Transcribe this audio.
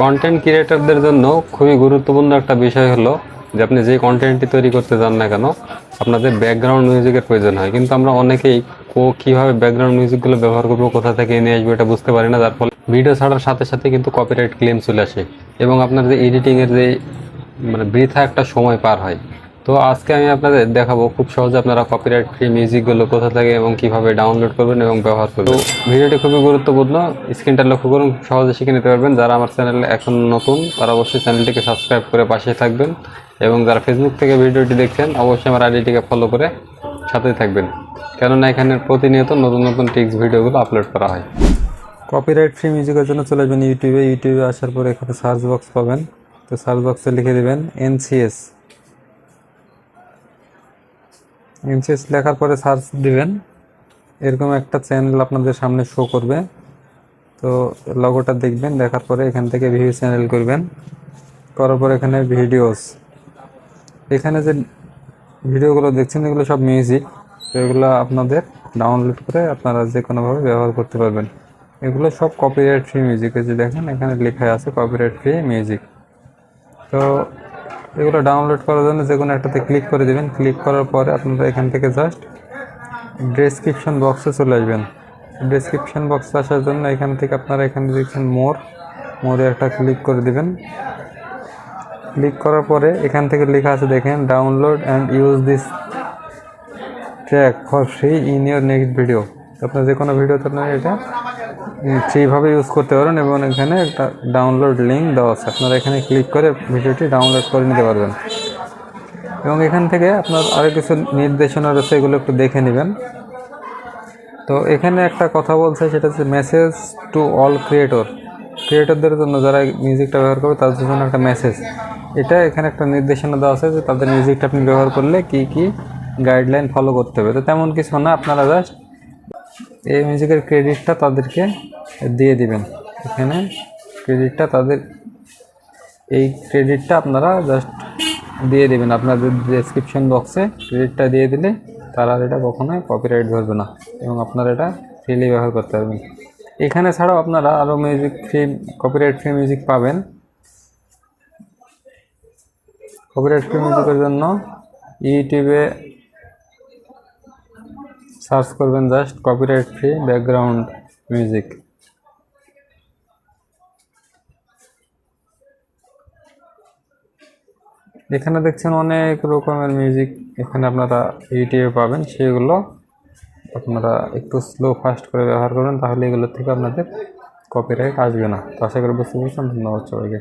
Content ক্রিয়েটারদের জন্য খুবই গুরুত্বপূর্ণ একটা বিষয় হলো যে আপনি যে কন্টেন্টটি তৈরি করতে চান না কেন, আপনাদের ব্যাকগ্রাউন্ড মিউজিকের প্রয়োজন হয়। কিন্তু আমরা অনেকেই কো কীভাবে ব্যাকগ্রাউন্ড মিউজিকগুলো ব্যবহার করব, কোথা থেকে নিয়ে আসব এটা বুঝতে পারি না, যার ফলে ভিডিও ছাড়ার সাথে সাথে কিন্তু কপিরাইট ক্লেম চলে আসে এবং আপনার যে এডিটিংয়ের যে মানে বৃথা একটা সময় পার হয়। তো আজকে আমি আপনাদের দেখাবো খুব সহজে আপনারা কপিরাইট ফ্রি মিউজিকগুলো কোথা থেকে এবং কীভাবে ডাউনলোড করবেন এবং ব্যবহার করবেন। তো ভিডিওটি খুবই গুরুত্বপূর্ণ স্ক্রিনটা লক্ষ্য করুন খুব সহজে শিখে নিতে পারবেন। যারা আমার চ্যানেলে এখন নতুন, তারা অবশ্যই চ্যানেলটিকে সাবস্ক্রাইব করে পাশে থাকবেন এবং যারা ফেসবুক থেকে ভিডিওটি দেখছেন, অবশ্যই আমার আইডিটিকে ফলো করে সাথেই থাকবেন। কেননা এখানে প্রতিনিয়ত নতুন নতুন টিক্স ভিডিওগুলো আপলোড করা হয়। কপিরাইট ফ্রি মিউজিকের জন্য চলে যাবেন ইউটিউবে ইউটিউবে আসার পরে এখানে সার্চ বক্স পাবেন। তো সার্চ বক্সে লিখে দেবেন এনসিএস এনসিএস লেখার পরে সার্চ দিবেন। এরকম একটা চ্যানেল আপনাদের সামনে শো করবে। তো লগোটা দেখবেন, দেখার পরে এখান থেকে ভিউ চ্যানেল করবেন। করার পর এখানে ভিডিওস এখানে যে ভিডিওগুলো দেখছেন, এগুলো সব মিউজিক এগুলো আপনাদের ডাউনলোড করে আপনারা যে কোনোভাবে ব্যবহার করতে পারবেন। এগুলো সব কপিরাইট ফ্রি মিউজিক যে দেখেন, এখানে লেখা আছে কপিরাইট ফ্রি মিউজিক তো এগুলো ডাউনলোড করার জন্য যে কোনো একটাতে ক্লিক করে দেবেন। ক্লিক করার পরে আপনারা এখান থেকে জাস্ট ডেসক্রিপশন বক্সে চলে আসবেন। ডেসক্রিপশন বক্সে আসার জন্য এখান থেকে আপনারা এখানে দেখছেন মোর মোরে একটা ক্লিক করে দিবেন। ক্লিক করার পরে এখান থেকে লেখা আছে দেখেন download and use this track for free in your next video আপনার যে কোনো ভিডিওতে আপনারা এটা ফ্রিভাবে ইউজ করতে পারেন এবং এখানে একটা ডাউনলোড লিঙ্ক দেওয়া আছে। আপনারা এখানে ক্লিক করে ভিডিওটি ডাউনলোড করে নিতে পারবেন। এবং এখান থেকে আপনার আরও কিছু নির্দেশনা রয়েছে, এগুলো একটু দেখে নেবেন। তো এখানে একটা কথা বলছে, সেটা হচ্ছে মেসেজ টু অল ক্রিয়েটর ক্রিয়েটরদের জন্য যারা মিউজিকটা ব্যবহার করবে, তাদের জন্য একটা মেসেজ এটা এখানে একটা নির্দেশনা দেওয়া আছে যে তাদের মিউজিকটা আপনি ব্যবহার করলে কি কি গাইডলাইন ফলো করতে হবে। তো তেমন কিছু না, আপনারা জাস্ট এই মিউজিকের ক্রেডিটটা তাদেরকে দিয়ে দিবেন। এখানে ক্রেডিটটা তাদের, এই ক্রেডিটটা আপনারা জাস্ট দিয়ে দেবেন। আপনাদের ডেসক্রিপশন বক্সে ক্রেডিটটা দিয়ে দিলে তারা এটা কখনোই কপিরাইট ধরবে না এবং আপনারা এটা ফ্রিলি ব্যবহার করতে পারবেন। এখানে ছাড়াও আপনারা আরও music free copyright free music পাবেন। কপিরাইট ফ্রি মিউজিকের জন্য ইউটিউবে সার্চ করবেন just copyright free background music. এখানে দেখছেন অনেক রকমের মিউজিক এখানে আপনারা ইউটিউবে পাবেন, সেগুলো আপনারা একটু স্লো ফাস্ট করে ব্যবহার করবেন, তাহলে এগুলো থেকে আপনাদের কপিরাইট আসবে না। তো আশা করি বুঝতে পেরেছেন, ধন্যবাদ সবাইকে।